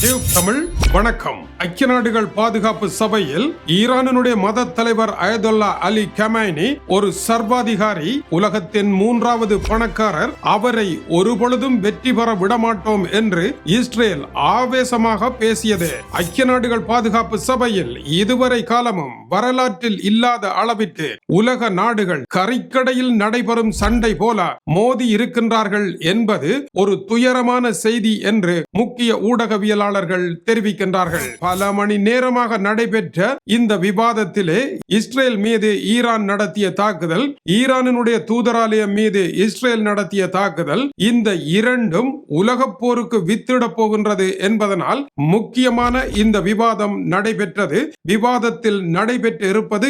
தேவ் தமிழ். வணக்கம். ஐக்கிய நாடுகள் பாதுகாப்பு சபையில் ஈரானினுடைய மத தலைவர் அயதுல்லா அலி கமைனி ஒரு சர்வாதிகாரி உலகத்தின் மூன்றாவது பணக்காரர் அவரை ஒருபொழுதும் வெற்றி பெற விடமாட்டோம் என்று இஸ்ரேல் ஆவேசமாக பேசியது. ஐக்கிய நாடுகள் பாதுகாப்பு சபையில் இதுவரை காலமும் வரலாற்றில் இல்லாத அளவிற்கு உலக நாடுகள் கறிக்கடையில் நடைபெறும் சண்டை போல மோதி இருக்கின்றார்கள் என்பது ஒரு துயரமான செய்தி என்று முக்கிய ஊடகவியலாளர்கள் தெரிவிக்கின்றார்கள் பல மணி நேரமாக நடைபெற்ற இந்த விவாதத்திலே இஸ்ரேல் மீது ஈரான் நடத்திய தாக்குதல் ஈரானினுடைய தூதராலயம் மீது இஸ்ரேல் நடத்திய தாக்குதல் இந்த இரண்டும் உலக போருக்கு வித்திடப் போகின்றது என்பதனால் முக்கியமான இந்த விவாதம் நடைபெற்றது. விவாதத்தில் நடைபெற்று இருப்பது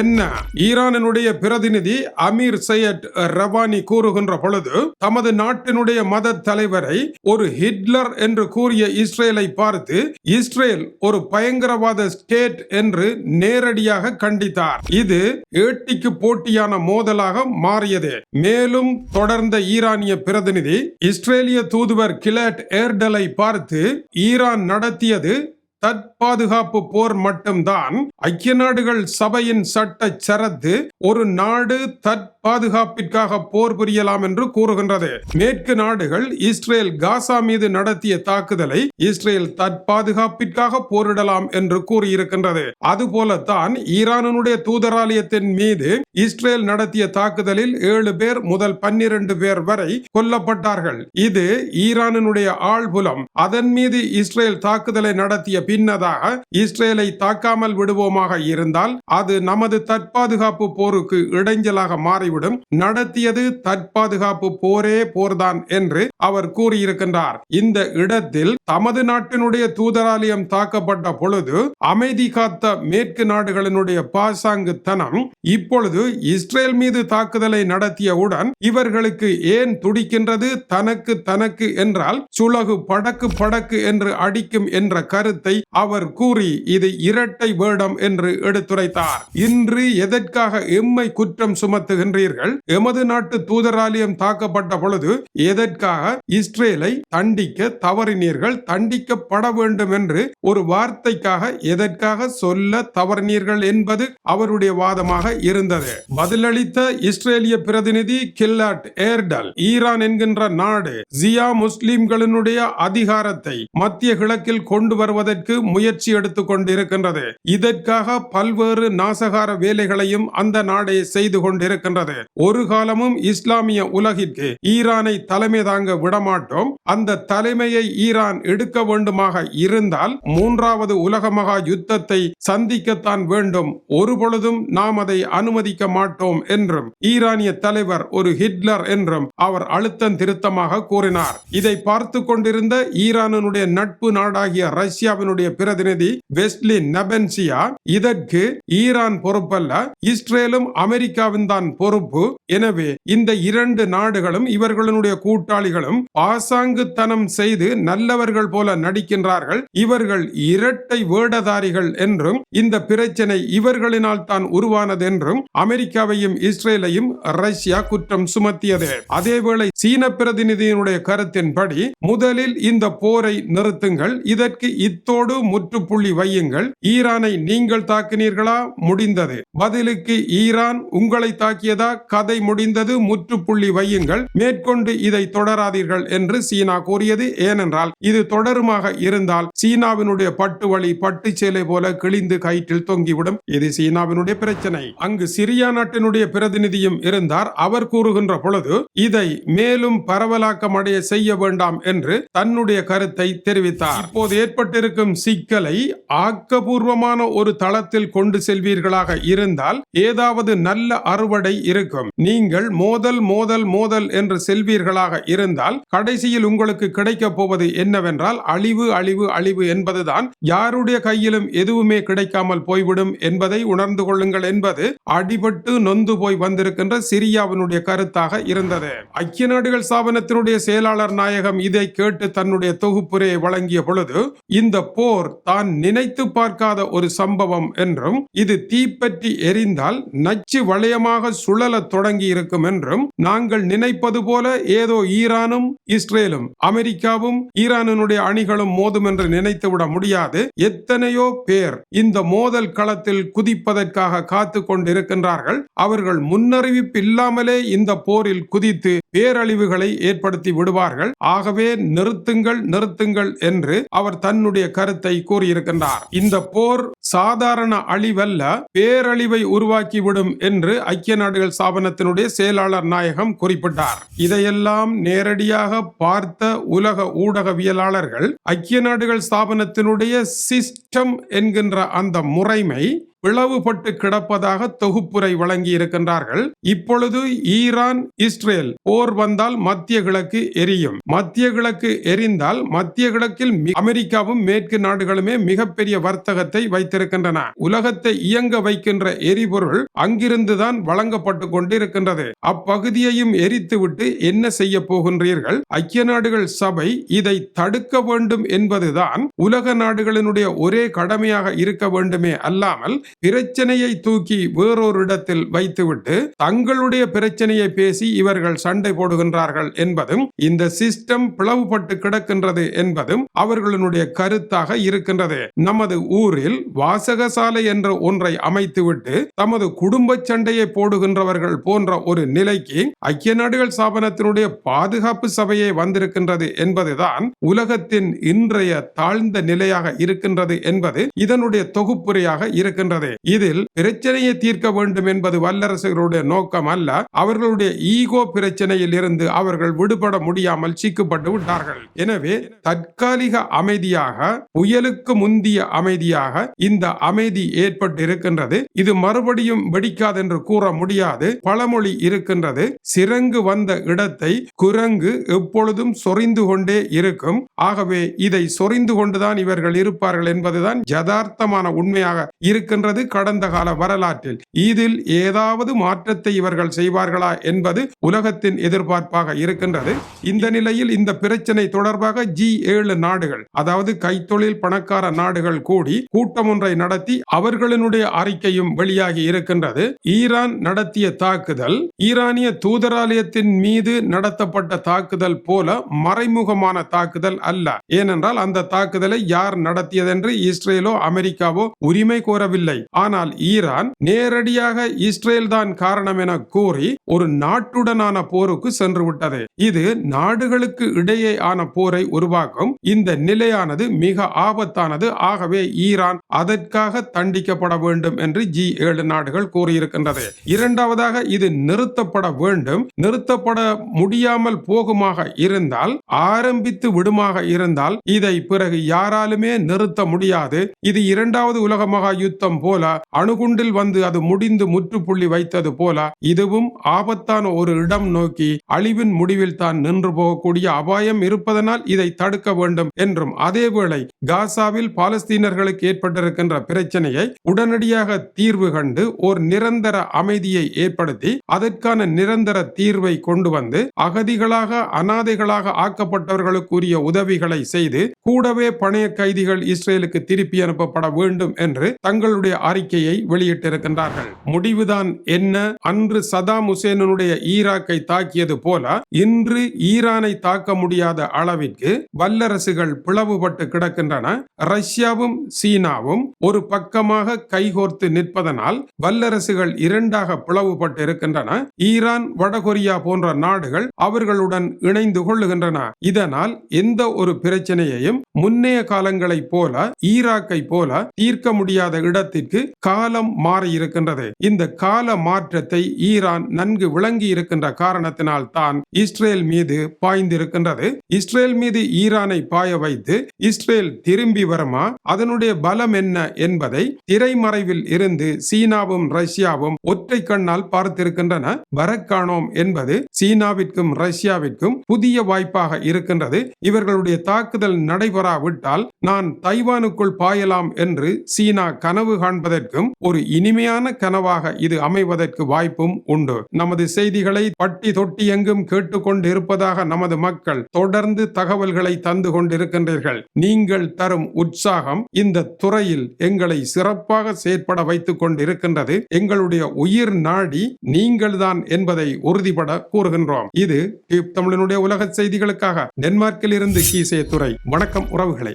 என்ன? ஈரானினுடைய பிரதிநிதி அமீர் சையத் ரவானி கூறுகின்ற பொழுது தமது நாட்டினுடைய மத தலைவரை ஒரு ஹிட்லர் என்று கூறிய இஸ்ரேலை பார்த்து இஸ்ரேல் ஒரு பயங்கரவாத ஸ்டேட் என்று நேரடியாக கண்டித்தார். இது ஏட்டிக்கு போட்டியான மோதலாக மாறியது. மேலும் தொடர்ந்த ஈரானிய பிரதிநிதி இஸ்ரேலிய தூதுவர் கிலட் ஏர்டலை பார்த்து ஈரான் நடத்தியது தற்பாதுகாப்பு போர் மட்டும்தான். ஐக்கிய நாடுகள் சபையின் சட்ட சரத்து ஒரு நாடு பாதுகாப்பிற்காக போர் புரியலாம் என்று கூறுகின்றது. மேற்கு நாடுகள் இஸ்ரேல் காசா மீது நடத்திய தாக்குதலை இஸ்ரேல் தற்பாதுகாப்பிற்காக போரிடலாம் என்று கூறியிருக்கின்றது. அதுபோலத்தான் ஈரானுடைய தூதராலயத்தின் மீது இஸ்ரேல் நடத்திய தாக்குதலில் ஏழு பேர் முதல் பன்னிரண்டு பேர் வரை கொல்லப்பட்டார்கள். இது ஈரானுடைய ஆழ்புலம் அதன் மீது இஸ்ரேல் தாக்குதலை நடத்திய பின்னதாக இஸ்ரேலை தாக்காமல் விடுவோமாக இருந்தால் அது நமது தற்பாதுகாப்பு போருக்கு இடைஞ்சலாக மாறிவிடும். நடத்தியது தற்பாதுகாப்பு போரே போர்தான் என்று அவர் கூறியிருக்கின்றார். இந்த இடத்தில் தமது நாட்டினுடைய தூதராலயம் தாக்கப்பட்ட பொழுது அமைதி காத்த மேற்கு நாடுகளினுடைய பாசாங்குத்தனம் இப்பொழுது இஸ்ரேல் மீது தாக்குதலை நடத்தியவுடன் இவர்களுக்கு ஏன் துடிக்கின்றது? தனக்கு தனக்கு என்றால் சுலகு படக்கு படக்கு என்று அடிக்கும் என்ற கருத்தை அவர் கூறி இது இரட்டை வேடம் என்று எடுத்துரைத்தார். இன்று எதற்காக எம்மை குற்றம் சுமத்துகின்ற சுமத்துகின்றீர்கள் எமது நாட்டு தூதராலயம் தாக்கப்பட்ட பொழுது எதற்காக இஸ்ரேலை தண்டிக்க தவறினீர்கள் தண்டிக்கப்பட வேண்டும் என்று ஒரு வார்த்தைக்காக எதற்காக சொல்ல தவறினீர்கள் என்பது அவருடைய வாதமாக இருந்தது. பதிலளித்த இஸ்ரேலிய பிரதிநிதி கில்லாட் ஏர்டல் ஈரான் என்கின்ற நாடு ஜியா முஸ்லிம்களினுடைய அதிகாரத்தை மத்திய கிழக்கில் கொண்டு வருவதற்கு முயற்சி எடுத்துக் கொண்டிருக்கின்றது. இதற்காக பல்வேறு நாசகார வேலைகளையும் அந்த நாடே செய்து கொண்டிருக்கின்றது. ஒரு காலமும் இஸ்லாமிய உலகிற்கு ஈரானை தலைமை தாங்க விடமாட்டோம். அந்த தலைமையை ஈரான் எடுக்க வேண்டுமாக இருந்தால் மூன்றாவது உலக மகா யுத்தத்தை சந்திக்கத்தான் வேண்டும். ஒருபொழுதும் நாம் அதை அனுமதிக்க மாட்டோம் என்றும் ஈரானிய தலைவர் ஒரு ஹிட்லர் என்றும் அவர் அழுத்தம் திருத்தமாக கூறினார். இதை பார்த்து கொண்டிருந்த ஈரானுடைய நட்பு நாடாகிய ரஷ்யாவினுடைய பிரதிநிதி வெஸ்ட்லி நபென்சியா இதற்கு ஈரான் பொறுப்பல்ல இஸ்ரேலும் அமெரிக்காவின் தான் பொறுப்பு பொறுப்பு எனவே இந்த இரண்டு நாடுகளும் இவர்களுடைய கூட்டாளிகளும் பாசாங்குத்தனம் செய்து நல்லவர்கள் போல நடிக்கின்றார்கள். இவர்கள் இரட்டை வேடதாரிகள் என்றும் இந்த பிரச்சனை இவர்களினால் தான் உருவானது என்றும் அமெரிக்காவையும் இஸ்ரேலையும் ரஷ்யா குற்றம் சுமத்தியது. அதேவேளை சீன பிரதிநிதியினுடைய கருத்தின்படி முதலில் இந்த போரை நிறுத்துங்கள் இதற்கு இத்தோடு முற்றுப்புள்ளி வையுங்கள். ஈரானை நீங்கள் தாக்கினீர்களா? முடிந்தது. பதிலுக்கு ஈரான் உங்களை தாக்கியதா? சீனா கதை முடிந்தது முற்றுப்புள்ளி வையுங்கள். மேற்கொண்டு இதை தொடராதீர்கள் என்று சீனா கூறியது. ஏனென்றால் இது தொடருமாக இருந்தால் சீனாவினுடைய பட்டு வழி பட்டு சேலை போல கிழிந்து கயிற்றில் தொங்கிவிடும். இது சீனாவினுடைய பிரச்சனை. அங்கு சிரியா நாட்டினுடைய பிரதிநிதியும் இருந்தார். அவர் கூறுகின்ற பொழுது இதை மேலும் பரவலாக்கம் அடைய செய்ய வேண்டாம் என்று தன்னுடைய கருத்தை தெரிவித்தார். இப்போது ஏற்பட்டிருக்கும் சிக்கலை ஆக்கபூர்வமான ஒரு தளத்தில் கொண்டு செல்வீர்களாக இருந்தால் ஏதாவது நல்ல அறுவடை இருக்கும் நீங்கள் மோதல் மோதல் மோதல் என்று செல்வீர்களாக இருந்தால் கடைசியில் உங்களுக்கு கிடைக்கப் போவது என்னவென்றால் அழிவு அழிவு அழிவு என்பதுதான் யாருடைய கையிலும் எதுவுமே கிடைக்காமல் போய்விடும் என்பதை உணர்ந்து கொள்ளுங்கள் என்பது அடிபட்டு நொந்து போய் வந்திருக்கின்ற சிரியாவினுடைய கருத்தாக இருந்தது. ஐக்கிய நாடுகள் ஸ்தாபனத்தினுடைய செயலாளர் நாயகம் இதை கேட்டு தன்னுடைய தொகுப்புரையை வழங்கிய பொழுது இந்த போர் தான் நினைத்து பார்க்காத ஒரு சம்பவம் என்றும் இது தீப்பற்றி எரிந்தால் நச்சு வளையமாக சுழல் சுழலத் தொடங்கி இருக்கும் என்றும் நாங்கள் நினைப்பது போல ஏதோ ஈரானும் இஸ்ரேலும் அமெரிக்காவும் ஈரானினுடைய அணிகளும் மோதும் என்று நினைத்துவிட முடியாது. எத்தனையோ பேர் இந்த மோதல் களத்தில் குதிப்பதற்காக காத்து கொண்டிருக்கின்றார்கள். அவர்கள் முன்னறிவிப்பு இல்லாமலே இந்த போரில் குதித்து பேரழிவுகளை ஏற்படுத்தி விடுவார்கள். ஆகவே நிறுத்துங்கள் நிறுத்துங்கள் என்று அவர் தன்னுடைய கருத்தை கூறியிருக்கின்றார். இந்த போர் சாதாரண அழிவல்ல பேரழிவை உருவாக்கிவிடும் என்று ஐக்கிய நாடுகள் ஸ்தாபனத்தினுடைய செயலாளர் நாயகம் குறிப்பிட்டார். இதையெல்லாம் நேரடியாக பார்த்த உலக ஊடகவியலாளர்கள் ஐக்கிய நாடுகள் ஸ்தாபனத்தினுடைய சிஸ்டம் என்கின்ற அந்த முறைமை பிளவுபட்டு கிடப்பதாக தொகுப்புரை வழங்கி இருக்கின்றார்கள் இப்பொழுது ஈரான் இஸ்ரேல் போர் வந்தால் மத்திய கிழக்கு எரியும். மத்திய கிழக்கு எரிந்தால் மத்திய கிழக்கில் அமெரிக்காவும் மேற்கு நாடுகளுமே மிகப்பெரிய வர்த்தகத்தை வைத்திருக்கின்றன. உலகத்தை இயங்க வைக்கின்ற எரிபொருள் அங்கிருந்துதான் வழங்கப்பட்டு கொண்டிருக்கின்றது. அப்பகுதியையும் எரித்துவிட்டு என்ன செய்ய போகின்றீர்கள்? ஐக்கிய நாடுகள் சபை இதை தடுக்க வேண்டும் என்பதுதான் உலக நாடுகளினுடைய ஒரே கடமையாக இருக்க வேண்டுமே அல்லாமல் பிரச்சனையை தூக்கி வேறொரு இடத்தில் வைத்துவிட்டு தங்களுடைய பிரச்சனையை பேசி இவர்கள் சண்டை போடுகின்றார்கள் என்பதும் இந்த சிஸ்டம் பிளவுபட்டு கிடக்கின்றது என்பதும் அவர்களுடைய கருத்தாக இருக்கின்றது. நமது ஊரில் வாசகசாலை என்ற ஒன்றை அமைத்துவிட்டு தமது குடும்ப சண்டையை போடுகின்றவர்கள் போன்ற ஒரு நிலைக்கு ஐக்கிய நாடுகள் ஸ்தாபனத்தினுடைய பாதுகாப்பு சபையே வந்திருக்கின்றது என்பதுதான் உலகத்தின் இன்றைய தாழ்ந்த நிலையாக இருக்கின்றது என்பது இதனுடைய தொகுப்புரையாக இருக்கின்றது. இதில் பிரச்சனையை தீர்க்க வேண்டும் என்பது வல்லரசுகளுடைய நோக்கம் அல்ல. அவர்களுடைய ஈகோ பிரச்சனையில் இருந்து அவர்கள் விடுபட முடியாமல் சிக்கப்பட்டு விட்டார்கள். எனவே தற்காலிக அமைதியாக புயலுக்கு முந்திய அமைதியாக இந்த அமைதி ஏற்பட்டு இருக்கின்றது இது மறுபடியும் வெடிக்காது என்று கூற முடியாது. பழமொழி இருக்கின்றது. சிறங்கு வந்த இடத்தை குரங்கு எப்பொழுதும் சொரிந்து கொண்டே இருக்கும். ஆகவே இதை சொரிந்து கொண்டுதான் இவர்கள் இருப்பார்கள் என்பதுதான் யதார்த்தமான உண்மையாக இருக்கின்றது கடந்த கால வரலாற்றில். இதில் ஏதாவது மாற்றத்தை இவர்கள் செய்வார்களா என்பது உலகத்தின் எதிர்பார்ப்பாக இருக்கின்றது. இந்த நிலையில் இந்த பிரச்சனை தொடர்பாக ஜி ஏழு நாடுகள் அதாவது கைத்தொழில் பணக்கார நாடுகள் கூடி கூட்டம் ஒன்றை நடத்தி அவர்களினுடைய அறிக்கையும் வெளியாகி இருக்கின்றது. ஈரான் நடத்திய தாக்குதல் ஈரானிய தூதராலயத்தின் மீது நடத்தப்பட்ட தாக்குதல் போல மறைமுகமான தாக்குதல் அல்ல. ஏனென்றால் அந்த தாக்குதலை யார் நடத்தியதென்று இஸ்ரேலோ அமெரிக்காவோ உரிமை கோரவில்லை. ஆனால் ஈரான் நேரடியாக இஸ்ரேல் தான் காரணம் என கூறி ஒரு நாட்டுடனான போருக்கு சென்று விட்டது இது நாடுகளுக்கு இடையே ஆன போரை உருவாக்கும் இந்த நிலையானது மிக ஆபத்தானது. ஆகவே ஈரான் அதற்காக தண்டிக்கப்பட வேண்டும் என்று ஜி ஏழு நாடுகள் கூறியிருக்கின்றது. இரண்டாவதாக இது நிறுத்தப்பட வேண்டும். நிறுத்தப்பட முடியாமல் போகுமாக இருந்தால் ஆரம்பித்து விடுமாக இருந்தால் இதை பிறகு யாராலுமே நிறுத்த முடியாது. இது இரண்டாவது உலக மகா யுத்தம் போல அணுகுண்டில் வந்து அது முடிந்து முற்றுப்புள்ளி வைத்தது போல இதுவும் ஆபத்தான ஒரு இடம் நோக்கி அழிவின் முடிவில் தான் நின்று போகக்கூடிய அபாயம் இருப்பதனால் இதை தடுக்க வேண்டும் என்றும் அதேவேளை காசாவில் பாலஸ்தீனர்களுக்கு ஏற்பட்டிருக்கின்ற பிரச்சனையை உடனடியாக தீர்வு கண்டு ஒரு நிரந்தர அமைதியை ஏற்படுத்தி அதற்கான நிரந்தர தீர்வை கொண்டு வந்து அகதிகளாக அனாதைகளாக ஆக்கப்பட்டவர்களுக்குரிய உதவிகளை செய்து கூடவே பணைய கைதிகள் இஸ்ரேலுக்கு திருப்பி அனுப்பப்பட வேண்டும் என்று தங்களுடைய அறிக்கையை வெளியிட்டிருக்கின்றார்கள். முடிவுதான் என்ன? அன்று சதாம் ஹுசேனனுடைய ஈராக்கை தாக்கியது போல இன்று ஈரானை தாக்க முடியாத அளவிற்கு வல்லரசுகள் பிளவுபட்டு கிடக்கின்றன. ரஷ்யாவும் சீனாவும் ஒரு பக்கமாக கைகோர்த்து நிற்பதனால் வல்லரசுகள் இரண்டாக பிளவுபட்டு இருக்கின்றன ஈரான் வடகொரியா போன்ற நாடுகள் அவர்களுடன் இணைந்து கொள்ளுகின்றன. இதனால் எந்த ஒரு பிரச்சனையையும் முன்னைய காலங்களைப் போல ஈராக்கை போல தீர்க்க முடியாத இடத்திற்கு காலம் மாறியிருக்கின்றது. இந்த கால மாற்றத்தை ஈரான் நன்கு விளங்கி இருக்கின்ற காரணத்தினால் தான் இஸ்ரேல் மீது பாய்ந்திருக்கின்றது. இஸ்ரேல் மீது ஈரானை பாய வைத்து இஸ்ரேல் திரும்பி வருமா? அதனுடைய பலம் என்ன என்பதை திரைமறைவில் இருந்து சீனாவும் ரஷ்யாவும் ஒற்றை கண்ணால் பார்த்திருக்கின்றன. வரக்காணோம் என்பது சீனாவிற்கும் ரஷ்யாவிற்கும் புதிய வாய்ப்பாக இருக்கின்றது. இவர்களுடைய தாக்குதல் நடைபெறாவிட்டால் நான் தைவானுக்குள் பாயலாம் என்று சீனா கனவு காண்பதற்கும் ஒரு இனிமையான கனவாக இது அமைவதற்கு வாய்ப்பும் உண்டு. நமது செய்திகளை பட்டி தொட்டி எங்கும் கேட்டுக்கொண்டு இருப்பதாக நமது மக்கள் தொடர்ந்து தகவல்களை தந்து கொண்டிருக்கின்றீர்கள். நீங்கள் நீங்கள் தரும் உற்சாகம் இந்த துறையில் எங்களை சிறப்பாக செயற்பட வைத்துக் கொண்டிருக்கின்றது. எங்களுடைய உயிர் நாடி நீங்கள்தான் என்பதை உறுதிபட கூறுகின்றோம். இது தமிழனுடைய உலக செய்திகளுக்காக. டென்மார்க்கில் இருந்து கீசே துறை வணக்கம் உறவுகளை.